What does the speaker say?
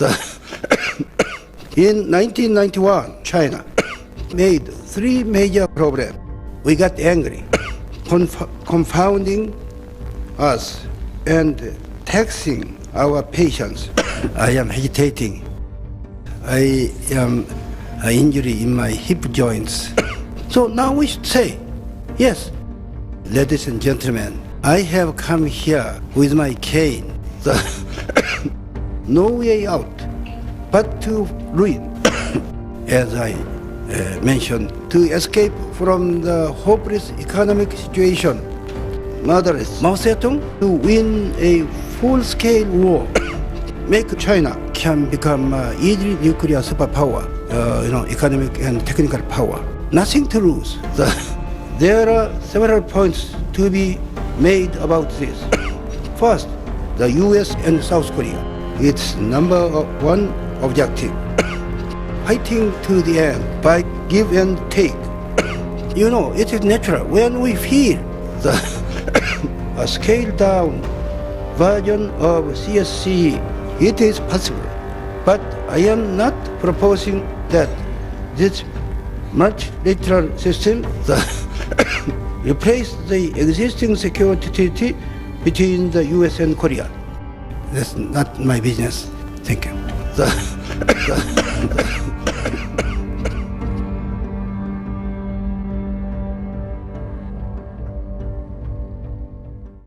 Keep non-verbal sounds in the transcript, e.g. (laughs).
(coughs) In 1991, China (coughs) made three major problems. We got angry, (coughs) conf- confounding us and taxing our patience. I am hesitating. I am an injury in my hip joints. So now we should say, yes, ladies and gentlemen, I have come here with my cane. (laughs) No way out but to ruin, (coughs) as I uh, mentioned, to escape from the hopeless economic situation. Motherless Mao Zedong to win a full-scale war, (coughs) make China can become uh, easily nuclear superpower, uh, you know, economic and technical power. Nothing to lose. (coughs) The, there are several points to be made about this. First, the U.S. and South Korea. Its number one objective. (coughs) Fighting to the end by give and take. (coughs) you know, it is natural when we feel the (coughs) a scaled down version of CSC. It is possible. But I am not proposing that this multilateral system replace the existing security treaty between the US and Korea. That's not my business. Thank you. (coughs) (coughs) (coughs)